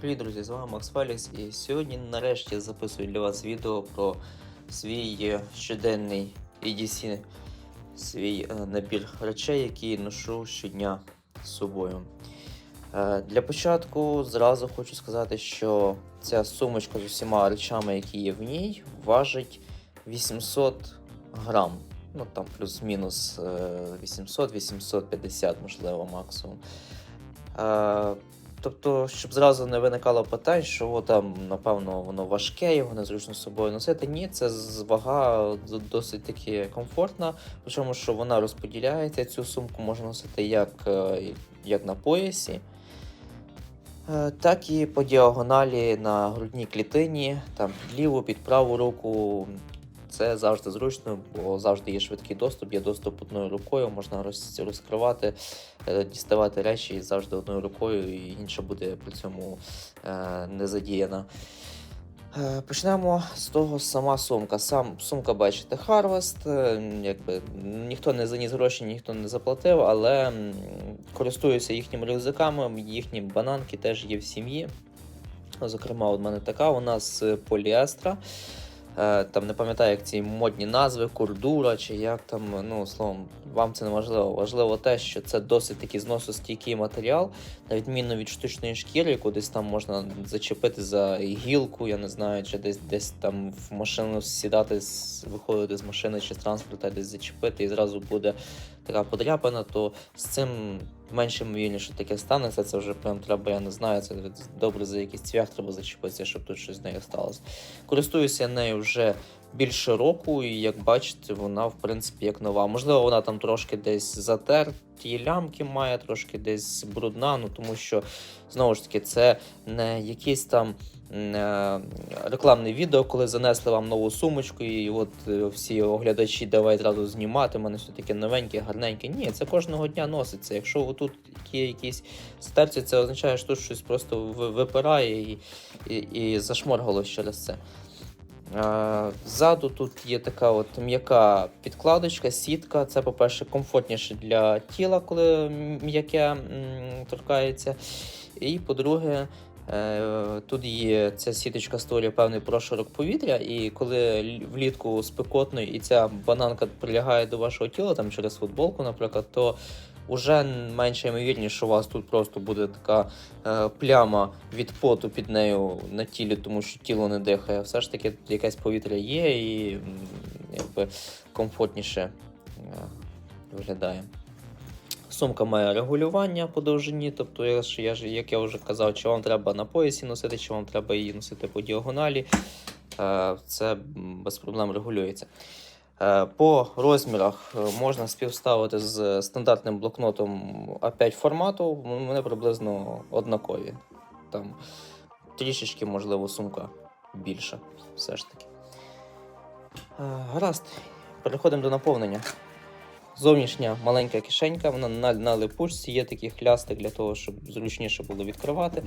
Привіт, друзі! З вами Макс Фелікс і сьогодні нарешті записую для вас відео про свій е, щоденний EDC, свій е, набір речей, які ношу щодня з собою. Е, Для початку зразу хочу сказати, що ця сумочка з усіма речами, які є в ній, важить 800 грам. Ну там плюс-мінус е, 800-850, можливо, максимум. Тобто, щоб зразу не виникало питань, що о, там, напевно, воно важке, його незручно з собою носити. Ні, це вага досить таки комфортна, причому що вона розподіляється. Цю сумку можна носити як, е, як на поясі, е, так і по діагоналі на грудній клітині, там під ліву, під праву руку. Це завжди зручно, бо завжди є швидкий доступ, є доступ одною рукою, можна розкривати, е, діставати речі завжди одною рукою, і інша буде при цьому е, не задіяна. Е, Почнемо з того сама сумка. Сам сумка, бачите, Harvest. Якби ніхто не заніс гроші, ніхто не заплатив, але користуюся їхніми рюкзаками, їхні бананки теж є в сім'ї. Зокрема, в мене така, вона з поліестра. Е, Там не пам'ятаю, як ці модні назви, курдура чи як там, ну словом, вам це не важливо. Важливо те, що це досить такий зносостійкий матеріал, на відміну від штучної шкіри, яку десь там можна зачепити за гілку, я не знаю, чи десь десь там в машину сідати, виходити з машини чи з транспорту, десь зачепити, і зразу буде така подряпина, то з цим менше ймовірно, що таке станеться. Це вже прям треба, я не знаю, це добре за якийсь цвях треба зачепитися, щоб тут щось з нею сталося. Користуюся нею вже більше року, і як бачите, вона в принципі як нова. Можливо, вона там трошки десь затерті лямки має, трошки десь брудна, ну тому що знову ж таки це не якийсь там. е, Рекламне відео, коли занесли вам нову сумочку, і от е, всі оглядачі давай зразу знімати. У мене все таке новеньке, гарненьке. Ні, це кожного дня носиться. Якщо тут є якісь стерці, це означає, що тут щось просто випирає і, і, і зашморгало через це. Е, Ззаду тут є така от м'яка підкладочка, сітка. Це, по-перше, комфортніше для тіла, коли м'яке торкається. І по-друге, е, тут є ця сіточка створює певний прошарок повітря, і коли влітку спекотно і ця бананка прилягає до вашого тіла, там через футболку, наприклад, то Уже менше ймовірніше, що у вас тут просто буде така е, пляма від поту під нею на тілі, тому що тіло не дихає. Все ж таки якесь повітря є і якби комфортніше е, виглядає. Сумка має регулювання по довжині, тобто, я як я вже казав, чи вам треба на поясі носити, чи вам треба її носити по діагоналі. Е, Це без проблем регулюється. Е, По розмірах е, можна співставити з стандартним блокнотом А5 формату. Вони приблизно однакові. Там трішечки, можливо, сумка більша. Все ж таки. Е, Гаразд. Переходимо до наповнення. Зовнішня маленька кишенька, вона на, на липучці, є такий хлястик для того, щоб зручніше було відкривати.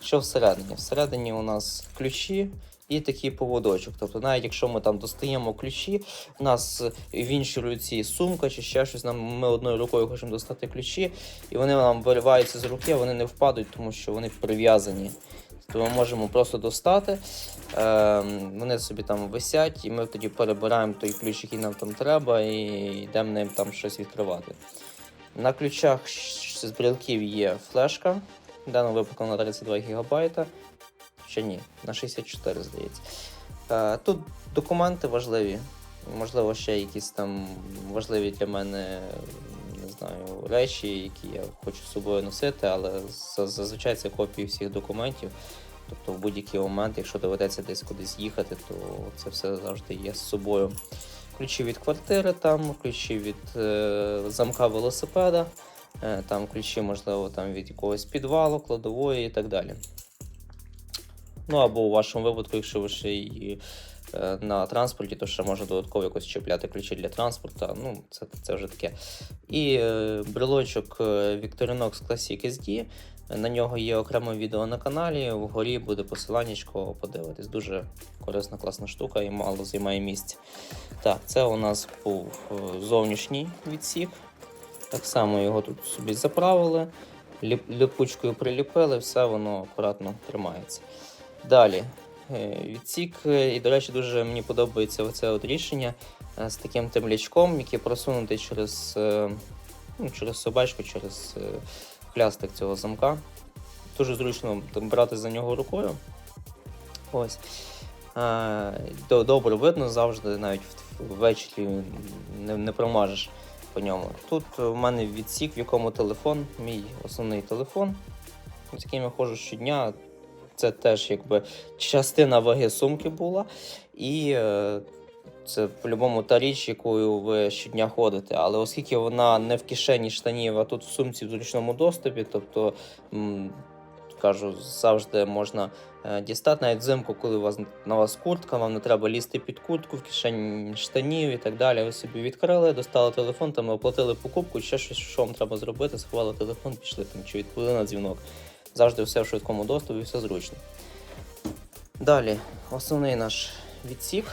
Що всередині? Всередині у нас ключі і такий поводочок. Тобто, навіть якщо ми там достаємо ключі, у нас в іншій руці сумка чи ще щось, нам ми одною рукою хочемо достати ключі, і вони нам вириваються з руки, вони не впадуть, тому що вони прив'язані. То ми можемо просто достати, е, вони собі там висять, і ми тоді перебираємо той ключ, який нам там треба, і йдемо ним там щось відкривати. На ключах з брілків є флешка, в даному випадку на 32 ГБ. Ще ні, на 64, здається. Е, тут документи важливі, можливо, ще якісь там важливі для мене не знаю, речі, які я хочу з собою носити, але зазвичай це копії всіх документів. Тобто в будь-який момент, якщо доведеться десь кудись їхати, то це все завжди є з собою. Ключі від квартири, там, ключі від е, замка велосипеда, е, там ключі, можливо, там від якогось підвалу, кладової і так далі. Ну або у вашому випадку, якщо ви ще й е, на транспорті, то ще можна додатково якось чіпляти ключі для транспорту. Ну, це, це вже таке. І е, брелочок е, Victorinox Classic SD. На нього є окреме відео на каналі. Вгорі буде посиланнячко, подивитись. Дуже корисна, класна штука і мало займає місця. Так, це у нас був е, зовнішній відсік. Так само його тут собі заправили. ліп- ліпучкою приліпили, все воно акуратно тримається. Далі. е, Відсік, е, і, до речі, дуже мені подобається оце от рішення е, з таким темлячком, який просунутий через, ну, через собачку, через плястик цього замка. Дуже зручно там, брати за нього рукою. Ось. Добре видно завжди, навіть ввечері не, не промажеш по ньому. Тут в мене відсік, в якому телефон, мій основний телефон, з яким я ходжу щодня. Це теж якби частина ваги сумки була. І е, це по-любому та річ, якою ви щодня ходите. Але оскільки вона не в кишені штанів, а тут в сумці в зручному доступі, тобто кажу, завжди можна е, дістати навіть взимку, коли у вас на вас куртка, вам не треба лізти під куртку, в кишені штанів і так далі. Ви собі відкрили, достали телефон, там оплатили покупку, ще щось, що вам треба зробити, сховали телефон, пішли там чи відповіли на дзвінок. Завжди все в швидкому доступі, все зручно. Далі, основний наш відсік.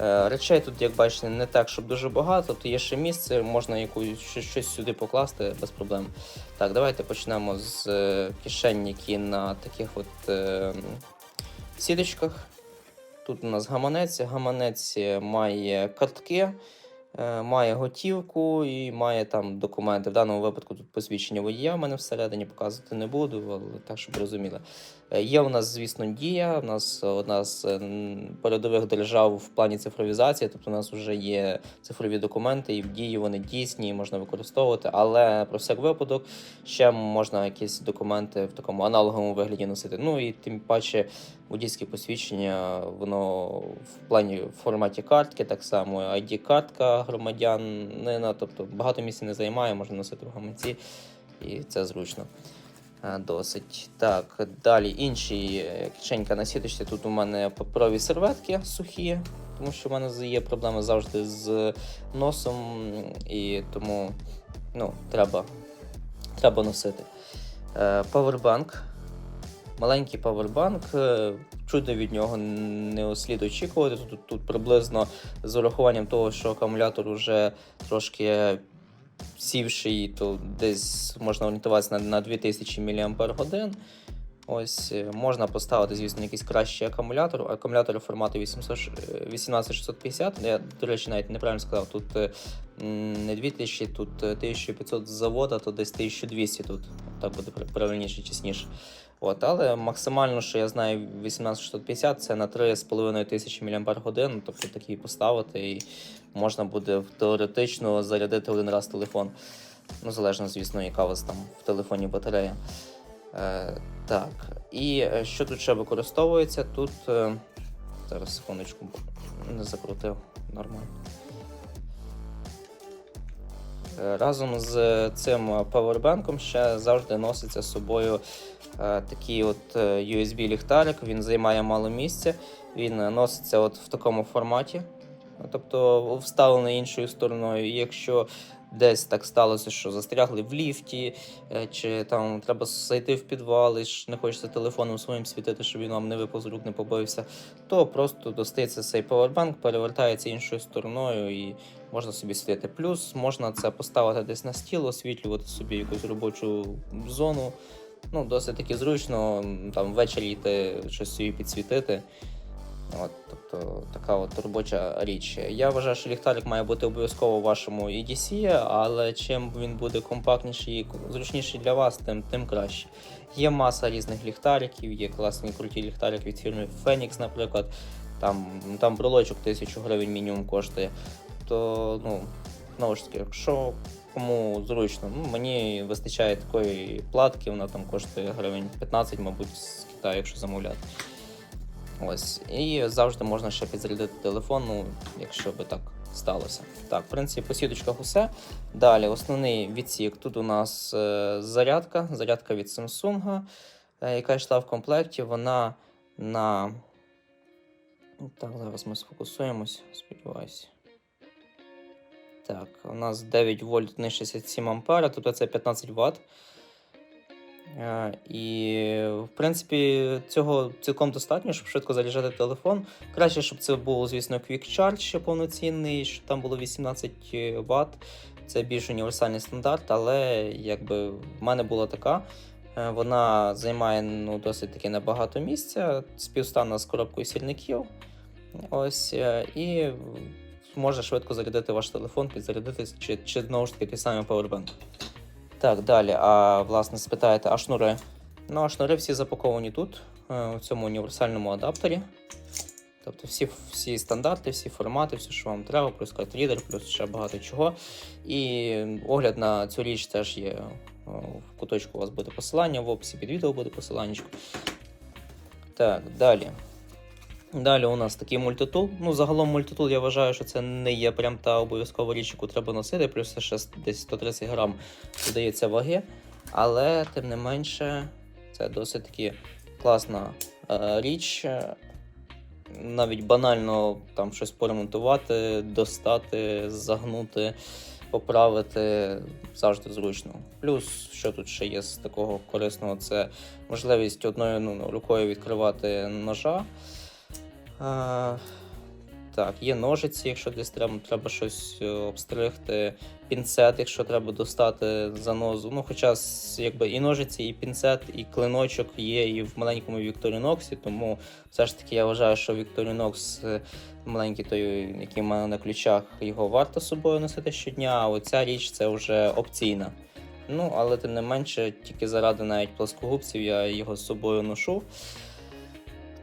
Е, Речей тут, як бачите, не так, щоб дуже багато, тобто є ще місце, можна якусь щось, сюди покласти без проблем. Так, давайте почнемо з е, кишень, які на таких от е, сіточках. Тут у нас гаманець. Гаманець має картки, е, має готівку і має там документи. В даному випадку тут посвідчення водія в мене всередині показувати не буду, але так, щоб розуміли. Е, Є у нас, звісно, дія. У нас одна з е, передових держав в плані цифровізації, тобто у нас вже є цифрові документи, і в дії вони дійсні, можна використовувати. Але про всяк випадок ще можна якісь документи в такому аналоговому вигляді носити. Ну і тим паче водійське посвідчення, воно в плані в форматі картки, так само ID-картка громадянина, тобто багато місця не займає, можна носити в гаманці, і це зручно. Е, Досить. Так, далі інші е, кишенька на сіточці. Тут у мене паперові серветки сухі, тому що в мене є проблеми завжди з носом, і тому ну, треба, треба носити. Е, Павербанк. Маленький павербанк. е, Чудо від нього не слід очікувати. Тут, тут приблизно з урахуванням того, що акумулятор вже трошки сівший, то десь можна орієнтуватися на, на 2000 мАч. Ось е, можна поставити, звісно, якийсь кращий акумулятор. Акумулятор формату 800, е, 18650. Я, до речі, навіть неправильно сказав. Тут е, не 2000, тут е, 1500 з завода, то десь 1200 тут. Так буде пр- правильніше, чесніше. От, але максимально, що я знаю, 18650 це на 3,5 тисячі мАч, тобто такий поставити, і можна буде теоретично зарядити один раз телефон. Ну, залежно, звісно, яка у вас там в телефоні батарея. Так, і е, що тут ще використовується? Тут. Е, зараз секундочку, не закрутив нормально. Е, Разом з цим павербанком ще завжди носиться з собою такий от USB-ліхтарик. Він займає мало місця. Він носиться от в такому форматі, тобто вставлений іншою стороною. Якщо десь так сталося, що застрягли в ліфті, е, чи там треба зайти в підвал і ж не хочеться телефоном своїм світити, щоб він вам не випав з рук, не побився, то просто достається цей павербанк, перевертається іншою стороною і можна собі світити. Плюс можна це поставити десь на стіл, освітлювати собі якусь робочу зону. Ну, досить таки зручно, там ввечері йти щось собі підсвітити. От, тобто така от робоча річ. Я вважаю, що ліхтарик має бути обов'язково у вашому EDC, але чим він буде компактніший і зручніший для вас, тим, тим краще. Є маса різних ліхтариків, є класні круті ліхтарики від фірми Phoenix, наприклад. Там, там брелочок 1000 гривень мінімум коштує. То, ну, знову ж таки, якщо кому зручно, ну, мені вистачає такої платки, вона там коштує гривень 15, мабуть, з Китаю, якщо замовляти. Ось. І завжди можна ще підзарядити телефон, ну, якщо би так сталося. Так, в принципі, по сіточках усе. Далі, основний відсік. Тут у нас е, зарядка, зарядка від Samsung, е, яка йшла в комплекті. Вона на. Так, зараз ми сфокусуємось, сподіваюся. Так, у нас 9 вольт не 67 ампера, тобто це 15 Вт. Е, І, в принципі, цього цілком достатньо, щоб швидко заряджати телефон. Краще, щоб це був, звісно, Quick Charge ще повноцінний, щоб там було 18 Вт. Це більш універсальний стандарт, але якби в мене була така. Е, Вона займає ну, досить таки небагато місця, співстана з коробкою сірників. Ось, е, і може швидко зарядити ваш телефон, підзарядити, чи, чи знову ж таки той самий Powerbank. Так, далі. А власне спитаєте, а шнури? Ну, а шнури всі запаковані тут, е, в цьому універсальному адаптері. Тобто всі, всі стандарти, всі формати, все, що вам треба, плюс картрідер, плюс ще багато чого. І огляд на цю річ теж є. В куточку у вас буде посилання, в описі під відео буде посилання. Так, далі. Далі у нас такий мультитул. Ну, загалом мультитул я вважаю, що це не є прям та обов'язкова річ, яку треба носити, плюс це ще десь 130 грам додається ваги. Але, тим не менше, це досить таки класна е, річ. Навіть банально там щось поремонтувати, достати, загнути, поправити завжди зручно. Плюс, що тут ще є з такого корисного, це можливість одною ну, рукою відкривати ножа. А, так, є ножиці, якщо десь треба, треба щось е, обстригти, пінцет, якщо треба достати занозу. Ну, хоча якби і ножиці, і пінцет, і клиночок є і в маленькому Victorinox, тому все ж таки я вважаю, що Victorinox е, маленький той, який в на ключах, його варто собою носити щодня, а оця річ це вже опційна. Ну, але тим не менше, тільки заради навіть плоскогубців я його з собою ношу.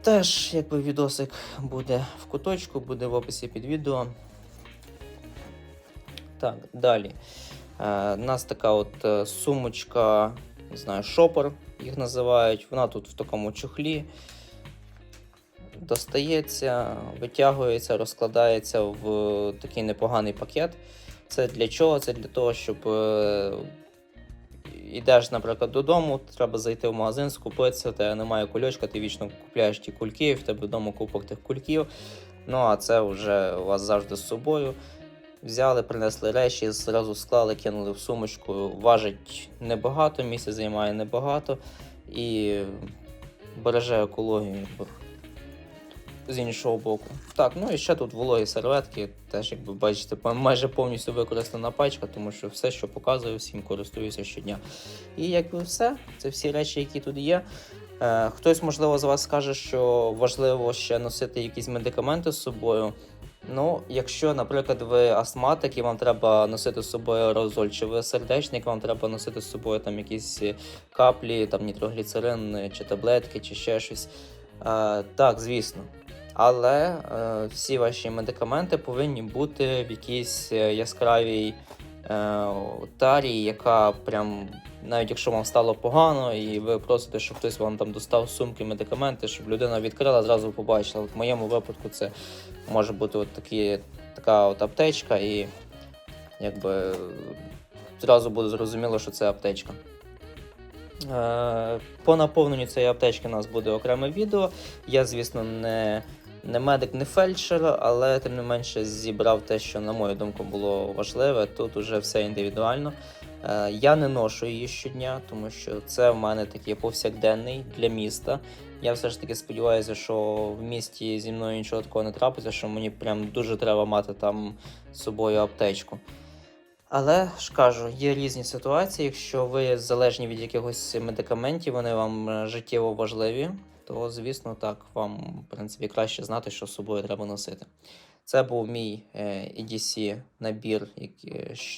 Теж, якби відосик буде в куточку, буде в описі під відео. Так, далі. Е, у нас така от е, сумочка, не знаю, шопер їх називають. Вона тут в такому чохлі. Достається, витягується, розкладається в такий непоганий пакет. Це для чого? Це для того, щоб е, йдеш, наприклад, додому, треба зайти в магазин, скупитися, тебе немає кульочка, ти вічно купляєш ті кульки, в тебе вдома купок тих кульків. Ну а це вже у вас завжди з собою. Взяли, принесли речі, зразу склали, кинули в сумочку. Важить небагато, місце займає небагато і береже екологію з іншого боку. Так, ну і ще тут вологі серветки, теж, як ви бачите, майже повністю використана пачка, тому що все, що показую, всім користуюся щодня. І якби все, це всі речі, які тут є. Е, хтось, можливо, з вас скаже, що важливо ще носити якісь медикаменти з собою. Ну, якщо, наприклад, ви астматик і вам треба носити з собою аерозоль, чи ви сердечник, вам треба носити з собою там якісь каплі, там нітрогліцерин, чи таблетки, чи ще щось. Е, так, звісно. Але е, всі ваші медикаменти повинні бути в якійсь е, яскравій е, тарі, яка прям, навіть якщо вам стало погано, і ви просите, щоб хтось вам там достав сумки медикаменти, щоб людина відкрила, зразу побачила. От в моєму випадку це може бути от такі, така от аптечка, і якби зразу буде зрозуміло, що це аптечка. Е, По наповненню цієї аптечки у нас буде окреме відео. Я, звісно, не, не медик, не фельдшер, але тим не менше зібрав те, що, на мою думку, було важливе. Тут уже все індивідуально. Е, Я не ношу її щодня, тому що це в мене такий повсякденний для міста. Я все ж таки сподіваюся, що в місті зі мною нічого такого не трапиться, що мені прям дуже треба мати там з собою аптечку. Але ж кажу, є різні ситуації. Якщо ви залежні від якихось медикаментів, вони вам е, життєво важливі, то звісно так, вам в принципі краще знати, що з собою треба носити. Це був мій е, EDC набір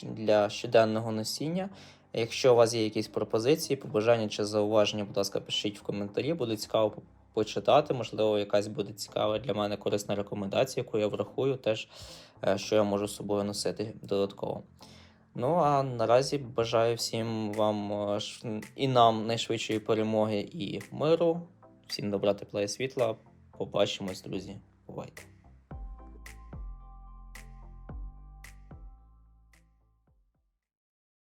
для щоденного носіння. Якщо у вас є якісь пропозиції, побажання чи зауваження, будь ласка, пишіть в коментарі. Буде цікаво почитати. Можливо, якась буде цікава для мене корисна рекомендація, яку я врахую, теж е, що я можу з собою носити додатково. Ну а наразі бажаю всім вам е, і нам найшвидшої перемоги і миру. Всім добра, тепла і світла. Побачимось, друзі. Бувайте.